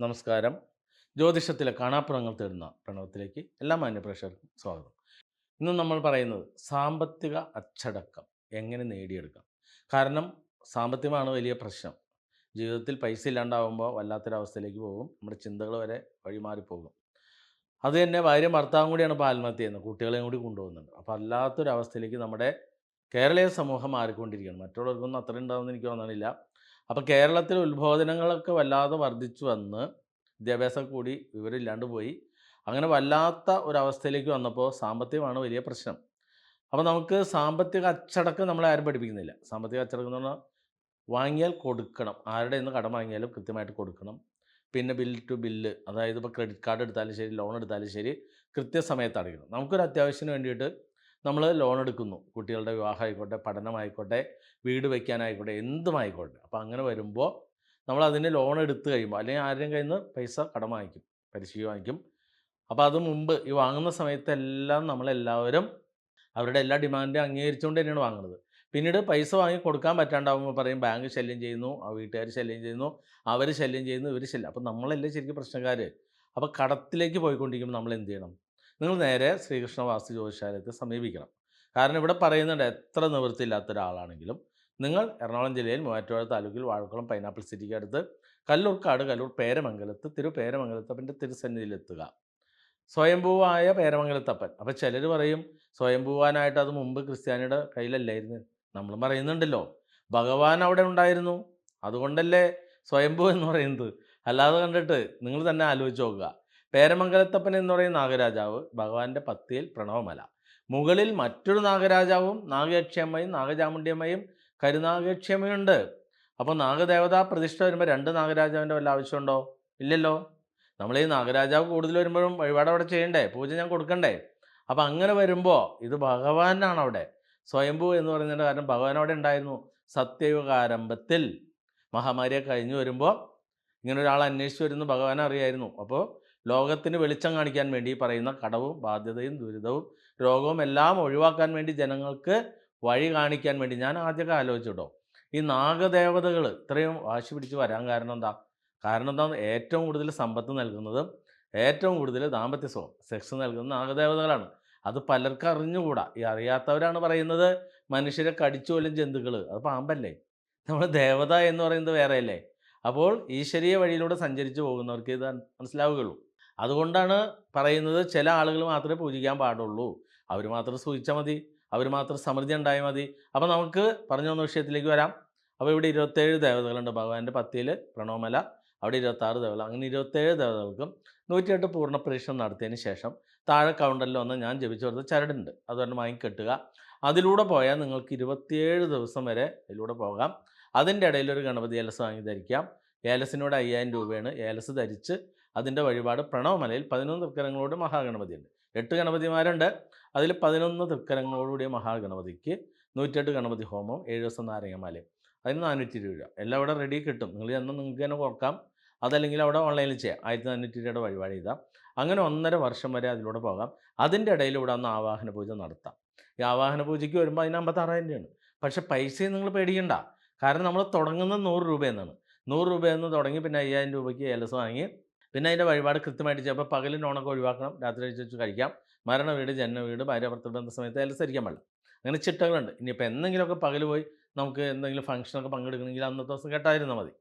നമസ്കാരം. ജ്യോതിഷത്തിലെ കാണാപ്പുറങ്ങൾ തേടുന്ന പ്രണവത്തിലേക്ക് എല്ലാ മാന്യപ്രേക്ഷകർക്കും സ്വാഗതം. ഇന്ന് നമ്മൾ പറയുന്നത് സാമ്പത്തിക അച്ചടക്കം എങ്ങനെ നേടിയെടുക്കാം? കാരണം സാമ്പത്തികമാണ് വലിയ പ്രശ്നം. ജീവിതത്തിൽ പൈസ ഇല്ലാണ്ടാവുമ്പോൾ വല്ലാത്തൊരവസ്ഥയിലേക്ക് പോകും. നമ്മുടെ ചിന്തകൾ വരെ വഴിമാറിപ്പോകും. അത് തന്നെ ഭാര്യ ഭർത്താവും കൂടിയാണ് ഇപ്പോൾ ആത്മഹത്യ ചെയ്യുന്നത്. കുട്ടികളെയും കൂടി കൊണ്ടുപോകുന്നുണ്ട്. അപ്പോൾ അല്ലാത്തൊരവസ്ഥയിലേക്ക് നമ്മുടെ കേരളീയ സമൂഹം മാറിക്കൊണ്ടിരിക്കുകയാണ്. മറ്റുള്ളവർക്കൊന്നും അത്ര ഉണ്ടാവുമെന്ന് എനിക്ക് തോന്നണില്ല. അപ്പോൾ കേരളത്തിൽ ഉത്ബോധനങ്ങളൊക്കെ വല്ലാതെ വർദ്ധിച്ചു വന്ന് വിദ്യാഭ്യാസം കൂടി വിവരമില്ലാണ്ട് പോയി. അങ്ങനെ വല്ലാത്ത ഒരവസ്ഥയിലേക്ക് വന്നപ്പോൾ സാമ്പത്തികമാണ് വലിയ പ്രശ്നം. അപ്പോൾ നമുക്ക് സാമ്പത്തിക അച്ചടക്കം നമ്മളെ ആരും പഠിപ്പിക്കുന്നില്ല. സാമ്പത്തിക അച്ചടക്കം എന്ന് പറഞ്ഞാൽ വാങ്ങിയാൽ കൊടുക്കണം. ആരുടെ നിന്ന് കടം വാങ്ങിയാലും കൃത്യമായിട്ട് കൊടുക്കണം. പിന്നെ ബിൽ ടു ബില്ല് അതായത് ഇപ്പോൾ ക്രെഡിറ്റ് കാർഡ് എടുത്താലും ശരി ലോൺ എടുത്താലും ശരി കൃത്യസമയത്ത് അടയ്ക്കണം. നമുക്കൊരു അത്യാവശ്യത്തിന് വേണ്ടിയിട്ട് നമ്മൾ ലോൺ എടുക്കുന്നു. കുട്ടികളുടെ വിവാഹം ആയിക്കോട്ടെ പഠനമായിക്കോട്ടെ വീട് വയ്ക്കാനായിക്കോട്ടെ എന്തുമായിക്കോട്ടെ. അപ്പോൾ അങ്ങനെ വരുമ്പോൾ നമ്മൾ അതിന് ലോൺ എടുത്തു കഴിയുമ്പോൾ അല്ലെങ്കിൽ ആരുടെയും കയ്യിൽ നിന്ന് പൈസ കടം വാങ്ങിക്കും പലിശ വാങ്ങിക്കും. അപ്പോൾ അത് മുമ്പ് ഈ വാങ്ങുന്ന സമയത്തെല്ലാം നമ്മളെല്ലാവരും അവരുടെ എല്ലാ ഡിമാൻഡും അംഗീകരിച്ചുകൊണ്ട് തന്നെയാണ് വാങ്ങുന്നത്. പിന്നീട് പൈസ വാങ്ങി കൊടുക്കാൻ പറ്റാണ്ടാവുമ്പോൾ പറയും ബാങ്ക് ശല്യം ചെയ്യുന്നു ആ വീട്ടുകാർ ശല്യം ചെയ്യുന്നു അവർ ശല്യം ചെയ്യുന്നു ഇവർ ശല്യം. അപ്പോൾ നമ്മളല്ലേ ശരിക്കും പ്രശ്നക്കാർ അപ്പോൾ കടത്തിലേക്ക് പോയിക്കൊണ്ടിരിക്കുമ്പോൾ നമ്മൾ എന്ത് ചെയ്യണം? നിങ്ങൾ നേരെ ശ്രീകൃഷ്ണ വാസ്തു ജ്യോതിശാലയത്തെ സമീപിക്കണം. കാരണം ഇവിടെ പറയുന്നുണ്ട് എത്ര നിവൃത്തിയില്ലാത്ത ഒരാളാണെങ്കിലും നിങ്ങൾ എറണാകുളം ജില്ലയിൽ മൂവാറ്റുപുഴ താലൂക്കിൽ വാഴക്കുളം പൈനാപ്പിൾ സിറ്റിക്ക് അടുത്ത് കല്ലൂർക്കാട് കല്ലൂർ പേരമംഗലത്ത് തിരു പേരമംഗലത്തപ്പന്റെ തിരുസന്നിധിയിലെത്തുക. സ്വയംഭൂവായ പേരമംഗലത്തപ്പൻ. അപ്പോൾ ചിലർ പറയും സ്വയംഭൂവാനായിട്ട് അത് മുമ്പ് ക്രിസ്ത്യാനിയുടെ കയ്യിലല്ലായിരുന്നു. നമ്മൾ പറയുന്നുണ്ടല്ലോ. ഭഗവാൻ അവിടെ ഉണ്ടായിരുന്നു. അതുകൊണ്ടല്ലേ സ്വയംഭൂ എന്ന് പറയുന്നത്. അല്ലാതെ കണ്ടിട്ട് നിങ്ങൾ തന്നെ ആലോചിച്ച് നോക്കുക. പേരമംഗലത്തപ്പൻ എന്ന് പറയുന്ന നാഗരാജാവ് ഭഗവാന്റെ പത്തിയിൽ പ്രണവമല. മുകളിൽ മറ്റൊരു നാഗരാജാവും നാഗയക്ഷിയമ്മയും നാഗചാമുണ്ടിയമ്മയും കരുനാഗയക്ഷിയമ്മയുണ്ട് അപ്പോൾ നാഗദേവതാ പ്രതിഷ്ഠ വരുമ്പോൾ രണ്ട് നാഗരാജാവിന്റെ വല്ല ആവശ്യമുണ്ടോ? ഇല്ലല്ലോ. നമ്മൾ ഈ നാഗരാജാവ് കൂടുതൽ വരുമ്പോഴും വഴിപാട് അവിടെ ചെയ്യണ്ടേ? പൂജ ഞാൻ കൊടുക്കണ്ടേ? അപ്പം അങ്ങനെ വരുമ്പോൾ ഇത് ഭഗവാനാണ് അവിടെ. സ്വയംഭൂ എന്ന് പറയുന്നതിന്റെ കാരണം ഭഗവാൻ അവിടെ ഉണ്ടായിരുന്നു. സത്യയുഗാരംഭത്തിൽ മഹാമാരിയെ കഴിഞ്ഞു വരുമ്പോൾ ഇങ്ങനെ ഒരാൾ അന്വേഷിച്ച് വരുന്നു ഭഗവാൻ അറിയായിരുന്നു അപ്പോൾ ലോകത്തിന് വെളിച്ചം കാണിക്കാൻ വേണ്ടി പറയുന്ന കടവും ബാധ്യതയും ദുരിതവും രോഗവും എല്ലാം ഒഴിവാക്കാൻ വേണ്ടി ജനങ്ങൾക്ക് വഴി കാണിക്കാൻ വേണ്ടി ഞാൻ ആദ്യമൊക്കെ ആലോചിച്ചിട്ടോ ഈ നാഗദേവതകൾ ഇത്രയും വാശി പിടിച്ച് വരാൻ കാരണം എന്താ? കാരണം എന്താ? ഏറ്റവും കൂടുതൽ സമ്പത്ത് നൽകുന്നതും ഏറ്റവും കൂടുതൽ ദാമ്പത്യ സുഖം സെക്സ് നൽകുന്ന നാഗദേവതകളാണ്. അത് പലർക്കും അറിഞ്ഞുകൂടാ. ഈ അറിയാത്തവരാണ് പറയുന്നത് മനുഷ്യരെ കടിച്ചു കൊല്ലും ജന്തുക്കൾ അത് പാമ്പല്ലേ? നമ്മൾ ദേവത എന്ന് പറയുന്നത് വേറെയല്ലേ? അപ്പോൾ ഈശ്വരീയ വഴിയിലൂടെ സഞ്ചരിച്ചു പോകുന്നവർക്ക് ഇത് മനസ്സിലാവുകയുള്ളൂ. അതുകൊണ്ടാണ് പറയുന്നത് ചില ആളുകൾ മാത്രമേ പൂജിക്കാൻ പാടുള്ളൂ. അവർ മാത്രം സൂചിച്ചാൽ മതി. അവർ മാത്രം സമൃദ്ധി ഉണ്ടായാൽ മതി. അപ്പോൾ നമുക്ക് പറഞ്ഞു വന്ന വിഷയത്തിലേക്ക് വരാം. അപ്പോൾ ഇവിടെ ഇരുപത്തേഴ് ദേവതകളുണ്ട്. ഭഗവാന്റെ പത്തിയിൽ പ്രണോമല അവിടെ ഇരുപത്താറ് ദേവത അങ്ങനെ ഇരുപത്തേഴ് ദേവതകൾക്കും നൂറ്റിയെട്ട് പൂർണ പരീക്ഷണം നടത്തിയതിന് ശേഷം താഴെ കൗണ്ടറിൽ വന്ന് ഞാൻ ജപിച്ചു കൊടുത്ത ചരടുണ്ട്. അതുകൊണ്ട് വാങ്ങിക്കെട്ടുക അതിലൂടെ പോയാൽ നിങ്ങൾക്ക് ഇരുപത്തിയേഴ് ദിവസം വരെ അതിലൂടെ പോകാം. അതിന്റെ ഇടയിൽ ഒരു ഗണപതി ഏലസ് വാങ്ങി ധരിക്കാം. ഏലസിനോട് അയ്യായിരം രൂപയാണ്. ഏലസ് ധരിച്ച് അതിന്റെ വഴിപാട് പ്രണവമലയിൽ പതിനൊന്ന് തൃക്കരങ്ങളോട് മഹാഗണപതിയുണ്ട്. എട്ട് ഗണപതിമാരുണ്ട്. അതിൽ പതിനൊന്ന് തൃക്കരങ്ങളോടുകൂടിയ മഹാഗണപതിക്ക് നൂറ്റെട്ട് ഗണപതി ഹോമം ഏഴ് ദിവസം നാരങ്ങമാലയും അതിന് നാനൂറ്റി ഇരുപത് രൂപ. എല്ലാം അവിടെ റെഡി കിട്ടും. നിങ്ങൾ ചെന്ന് നിങ്ങൾക്ക് തന്നെ കുറക്കാം അതല്ലെങ്കിൽ അവിടെ ഓൺലൈനിൽ ചെയ്യാം. ആയിരത്തി നാനൂറ്റി രൂപയുടെ വഴിപാട് ചെയ്താൽ അങ്ങനെ ഒന്നര വർഷം വരെ അതിലൂടെ പോകാം. അതിന്റെ ഇടയിൽ ഇവിടെ ഒന്ന് ആവാഹന പൂജ നടത്താം. ഈ ആവാഹന പൂജയ്ക്ക് വരുമ്പോൾ അതിന് അമ്പത്താറായിരം രൂപയാണ്. പക്ഷേ പൈസയും നിങ്ങൾ പേടിക്കണ്ട. കാരണം നമ്മൾ തുടങ്ങുന്നത് നൂറ് രൂപയെന്നാണ് നൂറ് രൂപയെന്ന് തുടങ്ങി പിന്നെ അയ്യായിരം രൂപയ്ക്ക് ഏലസ് വാങ്ങി പിന്നെ അതിന്റെ വഴിപാട് കൃത്യമായിട്ട് ചിലപ്പോൾ പകലിൽ നോണൊക്കെ ഒഴിവാക്കണം. രാത്രി കഴിച്ച് വെച്ച് കഴിക്കാം. മരണ വീട് ജന്മ വീട് ഭാര്യ ഭർത്തൃ സമയത്ത് ഏലസ് അരിക്കാൻ പാടില്ല. അങ്ങനെ ചിട്ടകളുണ്ട്. ഇനിയിപ്പോൾ എന്തെങ്കിലുമൊക്കെ പകൽ പോയി നമുക്ക് എന്തെങ്കിലും ഫംഗ്ഷനൊക്കെ പങ്കെടുക്കണമെങ്കിൽ അന്നത്തെ ദിവസം കേട്ടായിരുന്നാൽ മതി.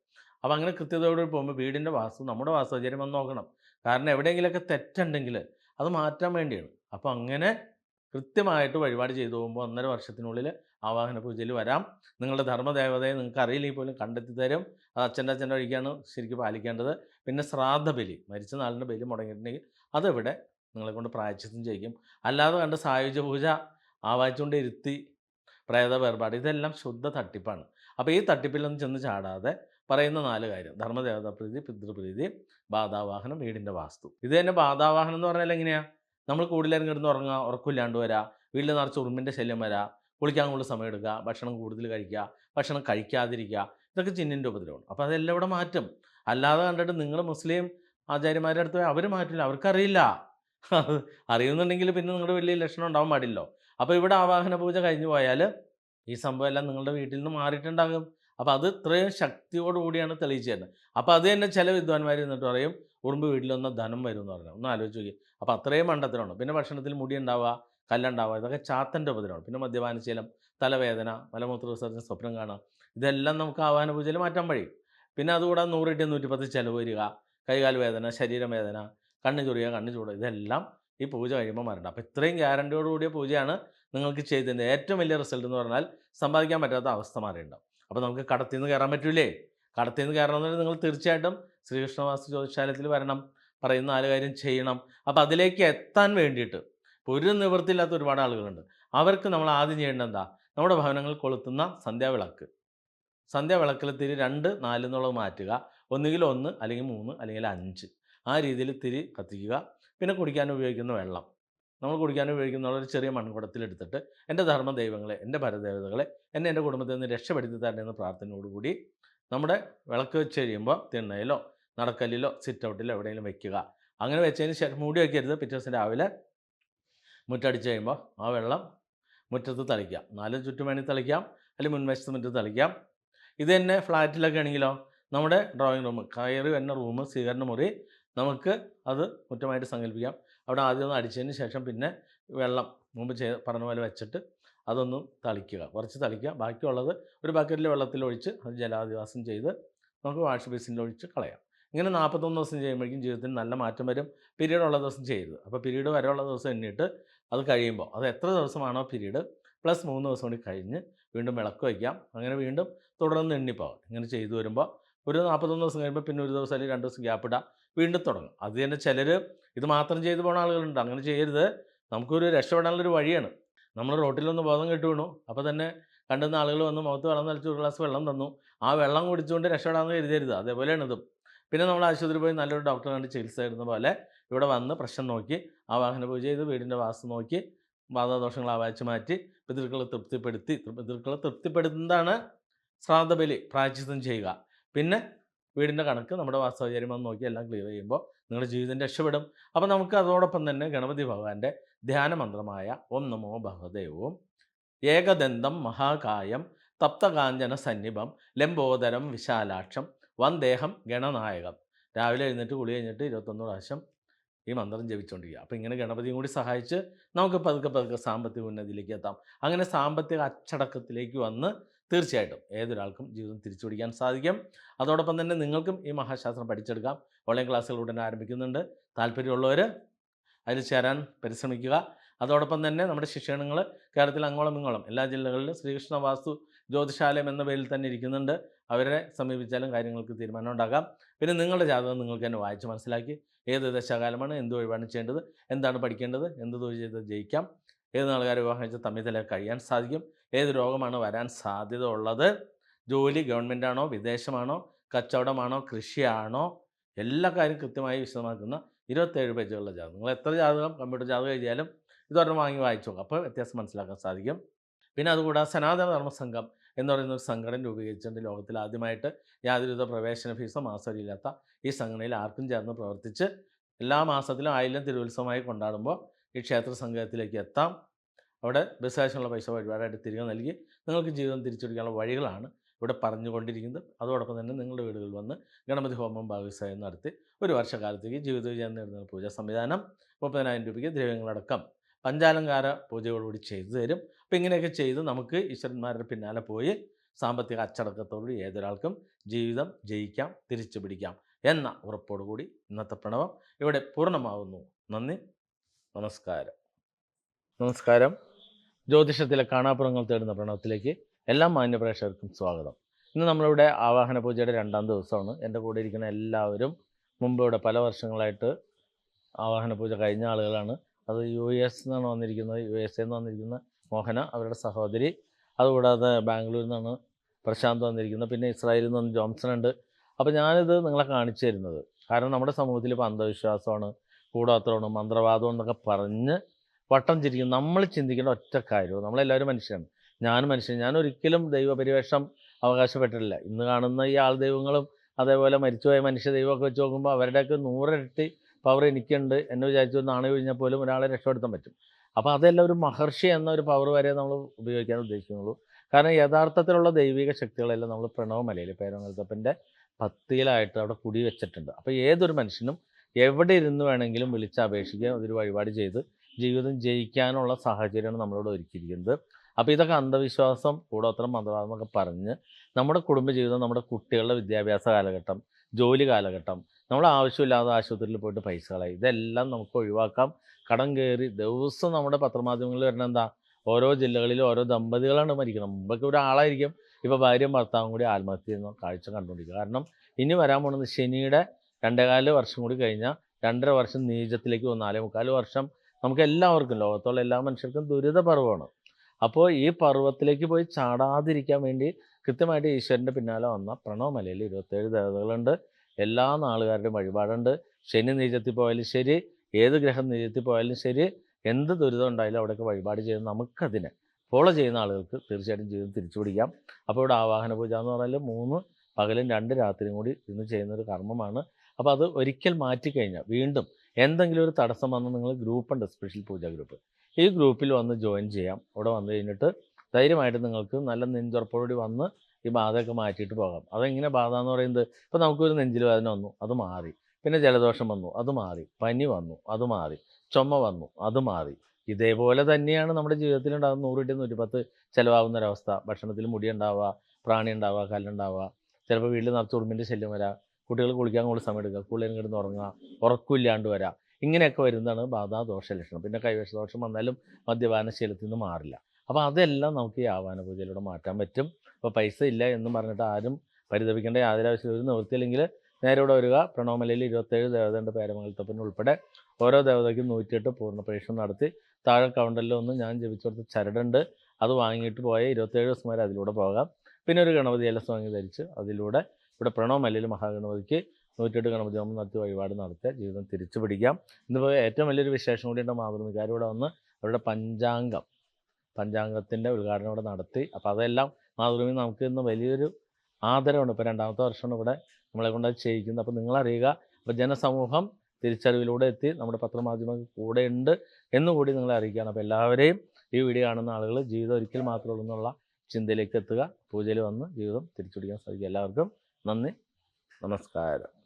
അപ്പോൾ അങ്ങനെ കൃത്യതയോടെ പോകുമ്പോൾ വീടിന്റെ വാസ്തു നമ്മുടെ വാസ്തുചര്യം വന്ന് നോക്കണം. കാരണം എവിടെയെങ്കിലുമൊക്കെ തെറ്റുണ്ടെങ്കിൽ അത് മാറ്റാൻ വേണ്ടിയാണ്. അപ്പോൾ അങ്ങനെ കൃത്യമായിട്ട് വഴിപാട് ചെയ്തു പോകുമ്പോൾ ഒന്നര വർഷത്തിനുള്ളിൽ ആവാഹന പൂജയിൽ വരാം. നിങ്ങളുടെ ധർമ്മദേവതയെ നിങ്ങൾക്ക് അറിയില്ലെങ്കിൽ പോലും കണ്ടെത്തി തരും. അത് അച്ഛന്റെ അച്ഛന്റെ വഴിക്കാണ് ശരിക്കും പാലിക്കേണ്ടത്. പിന്നെ ശ്രാദ്ധ ബലി മരിച്ച നാളിന്റെ ബലി മുടങ്ങിയിട്ടുണ്ടെങ്കിൽ അതിവിടെ? നിങ്ങളെ കൊണ്ട് പ്രായച്ചിത്തം ചെയ്യിക്കും. അല്ലാതെ കണ്ട് സായുജ പൂജ ആവാച്ചുകൊണ്ട് ഇരുത്തി പ്രേത വേർപാട് ഇതെല്ലാം ശുദ്ധ തട്ടിപ്പാണ്. അപ്പോൾ ഈ തട്ടിപ്പിലൊന്നും ചെന്ന് ചാടാതെ പറയുന്ന നാല് കാര്യം. ധർമ്മദേവതാ പ്രീതി പിതൃപ്രീതി ബാധാവാഹനം വീടിന്റെ വാസ്തു. ഇത് തന്നെ ബാധാവാഹനം എന്ന് പറഞ്ഞാൽ എങ്ങനെയാണ് നമ്മൾ കൂടുതലും കിടന്ന് ഉറങ്ങുക ഉറക്കമില്ലാണ്ട് വരാ വീട്ടിൽ നിറച്ച് ഉറുമ്പിന്റെ ശല്യം വരാ കുളിക്കാൻ കൂടുതൽ സമയം എടുക്കുക ഭക്ഷണം കൂടുതൽ കഴിക്കുക ഭക്ഷണം കഴിക്കാതിരിക്കുക ഇതൊക്കെ ചിന്നിന്റെ ഉപദ്രവമാണ്. അപ്പോൾ അതെല്ലാം ഇവിടെ മാറ്റും. അല്ലാതെ കണ്ടിട്ട് നിങ്ങൾ മുസ്ലിം ആചാര്യന്മാരുടെ അടുത്ത് അവർ മാറ്റില്ല അവർക്കറിയില്ല. അറിയുന്നുണ്ടെങ്കിൽ പിന്നെ നിങ്ങളുടെ വലിയ ലക്ഷണം ഉണ്ടാവാൻ പാടില്ലല്ലോ അപ്പോൾ ഇവിടെ ആവാഹന പൂജ കഴിഞ്ഞു പോയാൽ ഈ സംഭവം എല്ലാം നിങ്ങളുടെ വീട്ടിൽ നിന്ന് മാറിയിട്ടുണ്ടാകും. അപ്പോൾ അത് ഇത്രയും ശക്തിയോടുകൂടിയാണ് തെളിയിച്ചു തരുന്നത് അപ്പോൾ അത് തന്നെ ചില വിദ്വാൻമാർ എന്നിട്ട് പറയും ഉറുമ്പ് വീട്ടിൽ വന്ന ധനം വരും എന്ന് പറഞ്ഞു. ഒന്ന് ആലോചിച്ച് നോക്കി. അപ്പോൾ അത്രയും മണ്ടത്തിലാണ് പിന്നെ ഭക്ഷണത്തിൽ മുടി ഉണ്ടാവുക കല്ലുണ്ടാവുക ഇതൊക്കെ ചാത്തന്റെ ഉപദ്രവമാണ്. പിന്നെ മദ്യപാനശീലം തലവേദന മലമൂത്ര വിസർജന സ്വപ്നം കാണുക ഇതെല്ലാം നമുക്ക് ആവാഹന പൂജയിൽ മാറ്റാൻ കഴിയും. പിന്നെ അതുകൂടാതെ നൂറിട്ട് നൂറ്റിപ്പത്ത് ചിലവ് വരിക കൈകാൽ വേദന ശരീരം വേദന കണ്ണ് ചൊറിയുക കണ്ണ് ചൂടുക ഇതെല്ലാം ഈ പൂജ കഴിയുമ്പോൾ മാറണ്ട. അപ്പോൾ ഇത്രയും ഗ്യാരണ്ടിയോട് കൂടിയ പൂജയാണ് നിങ്ങൾക്ക് ചെയ്തതിന്റെ ഏറ്റവും വലിയ റിസൾട്ട് എന്ന് പറഞ്ഞാൽ സമ്പാദിക്കാൻ പറ്റാത്ത അവസ്ഥ മാറിയിട്ടുണ്ടാവും. അപ്പോൾ നമുക്ക് കടത്തിൽ നിന്ന് കയറാൻ പറ്റൂലേ? കടത്തിൽ നിന്ന് കയറണമെന്നുണ്ടെങ്കിൽ നിങ്ങൾ തീർച്ചയായിട്ടും ശ്രീകൃഷ്ണവാസ്തു ജ്യോതിശാലയത്തിൽ വരണം പറയുന്ന നാല് കാര്യം ചെയ്യണം. അപ്പോൾ അതിലേക്ക് എത്താൻ വേണ്ടിയിട്ട് ഇപ്പോൾ ഒരു നിവൃത്തിയില്ലാത്ത ഒരുപാട് ആളുകളുണ്ട്. അവർക്ക് നമ്മൾ ആദ്യം ചെയ്യേണ്ടത് എന്താ? നമ്മുടെ ഭവനങ്ങൾ കൊളുത്തുന്ന സന്ധ്യാവിളക്ക്. സന്ധ്യാവിളക്കിൽ തിരി രണ്ട് നാല് എന്നുള്ളത് മാറ്റുക. ഒന്നുകിൽ ഒന്ന് അല്ലെങ്കിൽ മൂന്ന് അല്ലെങ്കിൽ അഞ്ച്. ആ രീതിയിൽ തിരി കത്തിക്കുക. പിന്നെ കുടിക്കാൻ ഉപയോഗിക്കുന്ന വെള്ളം. നമ്മൾ കുടിക്കാൻ ഉപയോഗിക്കുന്ന ഒരു ചെറിയ മൺകുടത്തിലെടുത്തിട്ട് എന്റെ ധർമ്മ ദൈവങ്ങളെ എന്റെ പരദേവതകളെ എന്നെ എന്റെ കുടുംബത്തിൽ നിന്ന് രക്ഷപ്പെടുത്തി തരണമെന്ന് എന്ന പ്രാർത്ഥനയോടുകൂടി നമ്മുടെ വിളക്ക് വെച്ച് കഴിയുമ്പോൾ തിണ്ണയിലോ നടക്കല്ലിലോ സിറ്റൗട്ടിലോ എവിടെയെങ്കിലും വെക്കുക. അങ്ങനെ വെച്ചതിന് ശേഷം മൂടി വയ്ക്കരുത് പിറ്റേ ദിവസം രാവിലെ മുറ്റടിച്ച് കഴിയുമ്പോൾ ആ വെള്ളം മുറ്റത്ത് തളിക്കാം. നാല് ചുറ്റും വേണമെങ്കിൽ തളിക്കാം. അല്ലെങ്കിൽ മുൻവശത്ത് മുറ്റത്ത് തളിക്കാം. ഇത് തന്നെ ഫ്ലാറ്റിലൊക്കെ ആണെങ്കിലോ നമ്മുടെ ഡ്രോയിങ് റൂം കയറി വരുന്ന റൂം സ്വീകരണ മുറി നമുക്ക് അത് മുറ്റമായിട്ട് സങ്കല്പിക്കാം അവിടെ ആദ്യം ഒന്ന് അടിച്ചതിന് ശേഷം പിന്നെ വെള്ളം മുമ്പ് ചെയ്ത് പറഞ്ഞ പോലെ വെച്ചിട്ട് അതൊന്നും തളിക്കുക. കുറച്ച് തളിക്കുക. ബാക്കിയുള്ളത് ഒരു ബക്കറ്റിൽ വെള്ളത്തിൽ ഒഴിച്ച് അത് ജലാധിവാസം ചെയ്ത് നമുക്ക് വാഷ് ബേസിനിൽ ഒഴിച്ച് കളയാം. ഇങ്ങനെ നാൽപ്പത്തൊന്ന് ദിവസം ചെയ്യുമ്പോഴേക്കും ജീവിതത്തിന് നല്ല മാറ്റം വരും. പീരീഡ് ഉള്ള ദിവസം ചെയ്യരുത്. അപ്പോൾ പീരീഡ് വരെയുള്ള ദിവസം എണ്ണിയിട്ട് അത് കഴിയുമ്പോൾ അത് എത്ര ദിവസമാണോ പീരീഡ് പ്ലസ് മൂന്ന് ദിവസം കൂടി കഴിഞ്ഞ് വീണ്ടും വിളക്ക് വയ്ക്കാം. അങ്ങനെ വീണ്ടും തുടർന്ന് എണ്ണിപ്പോകാം ഇങ്ങനെ ചെയ്തു വരുമ്പോൾ ഒരു നാൽപ്പത്തൊന്ന് ദിവസം കഴിയുമ്പോൾ പിന്നെ ഒരു ദിവസം അല്ലെങ്കിൽ രണ്ട് ദിവസം ഗ്യാപ്പ് ഇടാം. വീണ്ടും തുടങ്ങും. അത് തന്നെ ചിലർ ഇത് മാത്രം ചെയ്തു പോകുന്ന ആളുകളുണ്ട്. അങ്ങനെ ചെയ്യരുത്. നമുക്കൊരു രക്ഷപ്പെടാനുള്ളൊരു വഴിയാണ്. നമ്മൾ റോട്ടിലൊന്ന് ബോധം കെട്ടു വീണു. അപ്പോൾ തന്നെ കണ്ടുന്ന ആളുകൾ വന്ന് മുഖത്ത് വെള്ളം തളിച്ച് ഒരു ഗ്ലാസ് വെള്ളം തന്നു. ആ വെള്ളം കുടിച്ചുകൊണ്ട് രക്ഷപ്പെടാമെന്ന് കരുതരുത്. അതേപോലെയാണ് ഇതും. പിന്നെ നമ്മൾ ആശുപത്രി പോയി നല്ലൊരു ഡോക്ടറെ കണ്ട് ചികിത്സ തരുന്ന പോലെ ഇവിടെ വന്ന് പ്രശ്നം നോക്കി ആ വാഹന പൂജ ചെയ്ത് വീടിന്റെ വാസ്തു നോക്കി ബാധാദോഷങ്ങൾ ആവാച്ച് മാറ്റി പിതൃക്കളെ തൃപ്തിപ്പെടുത്തി പിതൃക്കളെ തൃപ്തിപ്പെടുത്തുന്നതാണ് ശ്രാദ്ധബലി പ്രായച്ചിത്തം ചെയ്യുക. പിന്നെ വീടിന്റെ കണക്ക് നമ്മുടെ വാസ്തവചര്യം നോക്കി എല്ലാം ക്ലിയർ ചെയ്യുമ്പോൾ നിങ്ങളുടെ ജീവിതം രക്ഷപ്പെടും. അപ്പോൾ നമുക്ക് അതോടൊപ്പം തന്നെ ഗണപതി ഭഗവാന്റെ ധ്യാനമന്ത്രമായ ഓം നമോ ഭഗവദേവും ഏകദന്തം മഹാകായം തപ്തകാഞ്ചന സന്നിഭം ലംബോദരം വിശാലാക്ഷം വന്ദേഹം ഗണനായകം. രാവിലെ എഴുന്നേറ്റ് കുളി കഴിഞ്ഞിട്ട് ഇരുപത്തൊന്ന് പ്രാവശ്യം ഈ മന്ത്രം ജപിച്ചുകൊണ്ടിരിക്കുക അപ്പോൾ ഇങ്ങനെ ഗണപതിയും കൂടി സഹായിച്ച് നമുക്ക് പതുക്കെ പതുക്കെ സാമ്പത്തിക ഉന്നതിയിലേക്ക് എത്താം. അങ്ങനെ സാമ്പത്തിക അച്ചടക്കത്തിലേക്ക് വന്ന് തീർച്ചയായിട്ടും ഏതൊരാൾക്കും ജീവിതം തിരിച്ചു പിടിക്കാൻ സാധിക്കും. അതോടൊപ്പം തന്നെ നിങ്ങൾക്കും ഈ മഹാശാസ്ത്രം പഠിച്ചെടുക്കാം. ഓൺലൈൻ ക്ലാസ്സുകൾ ഉടനെ ആരംഭിക്കുന്നുണ്ട്. താല്പര്യമുള്ളവർ അതിൽ ചേരാൻ പരിശ്രമിക്കുക. അതോടൊപ്പം തന്നെ നമ്മുടെ ശിക്ഷണങ്ങൾ കേരളത്തിൽ അങ്ങോളം ഇങ്ങോളം എല്ലാ ജില്ലകളിലും ശ്രീകൃഷ്ണ വാസ്തു ജ്യോതിശാലയം എന്ന പേരിൽ തന്നെ ഇരിക്കുന്നുണ്ട്. അവരെ സമീപിച്ചാലും കാര്യങ്ങൾക്ക് തീരുമാനം ഉണ്ടാകാം. പിന്നെ നിങ്ങളുടെ ജാതകം നിങ്ങൾക്ക് തന്നെ വായിച്ച് മനസ്സിലാക്കി ഏത് ദശാകാലമാണ്? എന്ത് ഒഴിവാണ് ചെയ്യേണ്ടത്? എന്താണ് പഠിക്കേണ്ടത്? എന്ത് തൊഴിൽ ചെയ്ത് ജയിക്കാം? ഏത് നാളുകാരെ വിവാഹം കഴിച്ച് തമ്മിൽ കഴിയാൻ സാധിക്കും? ഏത് രോഗമാണ് വരാൻ സാധ്യത ഉള്ളത്? ജോലി ഗവൺമെന്റ് ആണോ വിദേശമാണോ? കച്ചവടമാണോ? കൃഷിയാണോ? എല്ലാ കാര്യം കൃത്യമായി വിശദമാക്കുന്ന ഇരുപത്തേഴ് പേജുകളുള്ള ജാതകം. നിങ്ങൾ എത്ര ജാതകം കമ്പ്യൂട്ടർ ജാതകം എഴുതിയാലും ഇതൊരെണ്ണം വാങ്ങി വായിച്ചു നോക്കാം. അപ്പോൾ വ്യത്യാസം മനസ്സിലാക്കാൻ സാധിക്കും. പിന്നെ അതുകൂടാതെ സനാതന ധർമ്മ സംഘം എന്ന് പറയുന്ന ഒരു സംഘടന രൂപീകരിച്ചിട്ടുണ്ട് ലോകത്തിൽ ആദ്യമായിട്ട് യാതൊരുവിധ പ്രവേശന ഫീസോ മാസമില്ലാത്ത ഈ സംഘടനയിൽ ആർക്കും ചേർന്ന് പ്രവർത്തിച്ച് എല്ലാ മാസത്തിലും ആയിരം തിരുവുത്സവമായി കൊണ്ടാടുമ്പോൾ ഈ ക്ഷേത്ര സംഘത്തിലേക്ക് എത്താം. അവിടെ ബസ്സാശനുള്ള പൈസ വഴിപാടായിട്ട് തിരികെ നൽകി നിങ്ങൾക്ക് ജീവിതം തിരിച്ചെടുക്കാനുള്ള വഴികളാണ് ഇവിടെ പറഞ്ഞുകൊണ്ടിരിക്കുന്നത്. അതോടൊപ്പം തന്നെ നിങ്ങളുടെ വീടുകളിൽ വന്ന് ഗണപതി ഹോമം ഭാഗവസായം നടത്തി ഒരു വർഷക്കാലത്തേക്ക് ജീവിത വിജയം നേടുന്ന പൂജാ സംവിധാനം മുപ്പതിനായിരം രൂപയ്ക്ക് ദ്രവ്യങ്ങളടക്കം പഞ്ചാലങ്കാര പൂജയോടുകൂടി ചെയ്തു തരും. അപ്പോൾ ഇങ്ങനെയൊക്കെ ചെയ്ത് നമുക്ക് ഈശ്വരന്മാരുടെ പിന്നാലെ പോയി സാമ്പത്തിക അച്ചടക്കത്തോടുകൂടി ഏതൊരാൾക്കും ജീവിതം ജയിക്കാം തിരിച്ചു പിടിക്കാം എന്ന ഉറപ്പോടുകൂടി ഇന്നത്തെ പ്രണവം ഇവിടെ പൂർണമാവുന്നു. നന്ദി. നമസ്കാരം. നമസ്കാരം. ജ്യോതിഷത്തിലെ കാണാപ്പുറങ്ങൾ തേടുന്ന പ്രണവത്തിലേക്ക് എല്ലാ മാന്യപ്രേക്ഷകർക്കും സ്വാഗതം. ഇന്ന് നമ്മളിവിടെ ആവാഹന പൂജയുടെ രണ്ടാം ദിവസമാണ്. എന്റെ കൂടെ ഇരിക്കുന്ന എല്ലാവരും മുമ്പ് ഇവിടെ പല വർഷങ്ങളായിട്ട് ആവാഹന പൂജ കഴിഞ്ഞ ആളുകളാണ്. അത് യു എസ് നിന്നാണ് വന്നിരിക്കുന്നത്. യു എസ് എന്ന് വന്നിരിക്കുന്ന മോഹന അവരുടെ സഹോദരി. അതുകൂടാതെ ബാംഗ്ലൂരിൽ നിന്നാണ് പ്രശാന്ത് വന്നിരിക്കുന്നത്. പിന്നെ ഇസ്രായേലിൽ നിന്ന് ജോൺസൺ ഉണ്ട്. അപ്പോൾ ഞാനിത് നിങ്ങളെ കാണിച്ചു തരുന്നത്. കാരണം നമ്മുടെ സമൂഹത്തിൽ ഇപ്പോൾ അന്ധവിശ്വാസമാണ് കൂടാത്രമാണ് മന്ത്രവാദം എന്നൊക്കെ പറഞ്ഞ് വട്ടം ചിരിക്കും. നമ്മൾ ചിന്തിക്കേണ്ട ഒറ്റ കാര്യവും നമ്മളെല്ലാവരും മനുഷ്യരാണ്. ഞാനും മനുഷ്യൻ. ഞാൻ ഒരിക്കലും ദൈവപരിവേഷം അവകാശപ്പെട്ടിട്ടില്ല. ഇന്ന് കാണുന്ന ഈ ആൾ ദൈവങ്ങളും അതേപോലെ മരിച്ചുപോയ മനുഷ്യ ദൈവമൊക്കെ വെച്ച് നോക്കുമ്പോൾ അവരുടെയൊക്കെ നൂറിരട്ടി പവർ എനിക്കുണ്ട്. എന്ന് വിചാരിച്ചു നാണയം കഴിഞ്ഞാൽ പോലും ഒരാളെ രക്ഷപ്പെടുത്താൻ പറ്റും. അപ്പോൾ അതെല്ലാം ഒരു മഹർഷി എന്ന ഒരു പവർ വരെ നമ്മൾ ഉപയോഗിക്കാൻ ഉദ്ദേശിക്കുന്നുള്ളൂ. കാരണം യഥാർത്ഥത്തിലുള്ള ദൈവിക ശക്തികളെല്ലാം നമ്മൾ പ്രണവമലയിൽ പേരമംഗലത്തപ്പന്റെ പത്തിയിലായിട്ട് അവിടെ കുടി വെച്ചിട്ടുണ്ട്. അപ്പോൾ ഏതൊരു മനുഷ്യനും എവിടെ ഇരുന്ന് വേണമെങ്കിലും വിളിച്ച് അപേക്ഷിക്കുക അതൊരു വഴിപാട് ചെയ്ത് ജീവിതം ജയിക്കാനുള്ള സാഹചര്യമാണ് നമ്മളോട് ഒരുക്കിയിരിക്കുന്നത്. അപ്പോൾ ഇതൊക്കെ അന്ധവിശ്വാസം കൂടോത്രം മന്ത്രവാദം എന്നൊക്കെ പറഞ്ഞ് നമ്മുടെ കുടുംബജീവിതം നമ്മുടെ കുട്ടികളുടെ വിദ്യാഭ്യാസ കാലഘട്ടം ജോലി കാലഘട്ടം നമ്മൾ ആവശ്യമില്ലാതെ ആശുപത്രിയിൽ പോയിട്ട് പൈസ കളയും ഇതെല്ലാം നമുക്ക് ഒഴിവാക്കാം. കടം കയറി ദിവസം നമ്മുടെ പത്രമാധ്യമങ്ങളിൽ വരുന്ന എന്താ? ഓരോ ജില്ലകളിലും ഓരോ ദമ്പതികളാണ് മരിക്കുന്നത്. മുമ്പൊക്കെ ഒരാളായിരിക്കും. ഇപ്പോൾ ഭാര്യയും ഭർത്താവും കൂടി ആത്മഹത്യ ചെയ്യുന്ന കാഴ്ച കണ്ടുകൊണ്ടിരിക്കുക. കാരണം ഇനി വരാൻ പോകുന്നത് ശനിയുടെ രണ്ടേകാൽ വർഷം കൂടി കഴിഞ്ഞാൽ രണ്ടര വർഷം നീചത്തിലേക്ക് പോകും നാലേ മുക്കാൽ വർഷം നമുക്ക് എല്ലാവർക്കും ലോകത്തുള്ള എല്ലാ മനുഷ്യർക്കും ദുരിത പർവമാണ്. അപ്പോൾ ഈ പർവത്തിലേക്ക് പോയി ചാടാതിരിക്കാൻ വേണ്ടി കൃത്യമായിട്ട് ഈശ്വരന്റെ പിന്നാലെ വന്ന പ്രണവമലയിൽ ഇരുപത്തേഴ് ദേവതകളുണ്ട്. എല്ലാ നാളുകാരുടെയും വഴിപാടുണ്ട്. ശനി നീചത്തിൽ പോയാലും ശരി ഏത് ഗ്രഹം നീചത്തിൽ പോയാലും ശരി എന്ത് ദുരിതം ഉണ്ടായാലും അവിടെയൊക്കെ വഴിപാട് ചെയ്ത് നമുക്കതിനെ ഫോളോ ചെയ്യുന്ന ആളുകൾക്ക് തീർച്ചയായിട്ടും ജീവിതം തിരിച്ചു പിടിക്കാം അപ്പോൾ ഇവിടെ ആവാഹന പൂജ എന്ന് പറഞ്ഞാൽ മൂന്ന് പകലും രണ്ട് രാത്രിയും കൂടി ഇന്ന് ചെയ്യുന്നൊരു കർമ്മമാണ്. അപ്പോൾ അത് ഒരിക്കൽ മാറ്റിക്കഴിഞ്ഞാൽ വീണ്ടും എന്തെങ്കിലും ഒരു തടസ്സം വന്ന് നിങ്ങൾ ഗ്രൂപ്പുണ്ട് സ്പെഷ്യൽ പൂജ ഗ്രൂപ്പ് ഈ ഗ്രൂപ്പിൽ വന്ന് ജോയിൻ ചെയ്യാം. അവിടെ വന്നു കഴിഞ്ഞിട്ട് ധൈര്യമായിട്ട് നിങ്ങൾക്ക് നല്ല നെഞ്ചുറപ്പോടുകൂടി വന്ന് ഈ ബാധയൊക്കെ മാറ്റിയിട്ട് പോകാം. അതെങ്ങനെ ബാധ എന്ന് പറയുന്നത്? ഇപ്പോൾ നമുക്കൊരു നെഞ്ചിൽ വേദന വന്നു അത് മാറി. പിന്നെ ജലദോഷം വന്നു അത് മാറി. പനി വന്നു അത് മാറി. ചുമ വന്നു അത് മാറി. ഇതേപോലെ തന്നെയാണ് നമ്മുടെ ജീവിതത്തിൽ ഉണ്ടാകുന്ന നൂറ് കിട്ടിയ നൂറ്റിപ്പത്ത് ചിലവാകുന്ന ഒരവസ്ഥ. ഭക്ഷണത്തിൽ മുടി ഉണ്ടാവുക പ്രാണി ഉണ്ടാവുക കല്ലുണ്ടാവുക ചിലപ്പോൾ വീട്ടിൽ നിറച്ച് ഉറുമ്പിന്റെ ശല്യം വരാം. കുട്ടികൾ കുളിക്കാൻ കൂടുതൽ സമയം എടുക്കുക. കുളിയും കിടന്ന് ഉറങ്ങുക. ഉറക്കമില്ലാണ്ട് വരാം. ഇങ്ങനെയൊക്കെ വരുന്നതാണ് ബാധാ ദോഷ ലക്ഷണം. പിന്നെ കൈവശ ദോഷം വന്നാലും മദ്യപാന ശീലത്തിൽ നിന്ന് മാറില്ല. അപ്പോൾ അതെല്ലാം നമുക്ക് ഈ ആവാന പൂജയിലൂടെ മാറ്റാൻ പറ്റും. അപ്പോൾ പൈസ ഇല്ല എന്ന് പറഞ്ഞിട്ട് ആരും പരിതപിക്കേണ്ട യാതൊരു ആവശ്യമില്ല ഒരു നിവൃത്തിയില്ലെങ്കിൽ നേരെ ഇവിടെ വരിക. പ്രണവമലയിൽ ഇരുപത്തേഴ് ദേവതയുണ്ട് പേരമംഗലത്തപ്പന് ഉൾപ്പെടെ ഓരോ ദേവതയ്ക്കും നൂറ്റിയെട്ട് പൂർണ പരീക്ഷണം നടത്തി. താഴെ കൗണ്ടലിൽ ഒന്ന് ഞാൻ ജപിച്ചെടുത്ത ചരടുണ്ട്. അത് വാങ്ങിയിട്ട് പോയ ഇരുപത്തേഴ് ദിവസം വരെ അതിലൂടെ പോകാം. പിന്നെ ഒരു ഗണപതി എലസ് വാങ്ങി ധരിച്ച് അതിലൂടെ ഇവിടെ പ്രണവമലയിൽ മഹാഗണപതിക്ക് നൂറ്റിയെട്ട് ഗണപതി ഹോമം നടത്തി വഴിപാട് നടത്തുക ജീവിതം തിരിച്ചു പിടിക്കാം. ഇന്നിപ്പോൾ ഏറ്റവും വലിയൊരു വിശേഷം കൂടിയുണ്ട് മാതൃമിക്കാർ ഇവിടെ വന്ന് അവരുടെ പഞ്ചാംഗം പഞ്ചാംഗത്തിന്റെ ഉദ്ഘാടനം ഇവിടെ നടത്തി. അപ്പോൾ അതെല്ലാം മാതൃഭൂമി നമുക്ക് ഇന്ന് വലിയൊരു ആദരവുണ്ട് ഇപ്പോൾ രണ്ടാമത്തെ വർഷമാണ് ഇവിടെ നമ്മളെ കൊണ്ട് ചെയ്യിക്കുന്നത്. അപ്പോൾ നിങ്ങളറിയുക അപ്പോൾ ജനസമൂഹം തിരിച്ചറിവിലൂടെ എത്തി നമ്മുടെ പത്രമാധ്യമങ്ങൾ കൂടെ ഉണ്ട് എന്നുകൂടി നിങ്ങളെ അറിയിക്കുകയാണ്. അപ്പോൾ എല്ലാവരെയും ഈ വീഡിയോ കാണുന്ന ആളുകൾ ജീവിതം ഒരിക്കൽ മാത്രമേ ഉള്ളൂ എന്നുള്ള ചിന്തയിലേക്ക് എത്തുക. പൂജയിൽ വന്ന് ജീവിതം തിരിച്ചുപിടിക്കാൻ സാധിക്കും എല്ലാവർക്കും നന്ദി. നമസ്കാരം.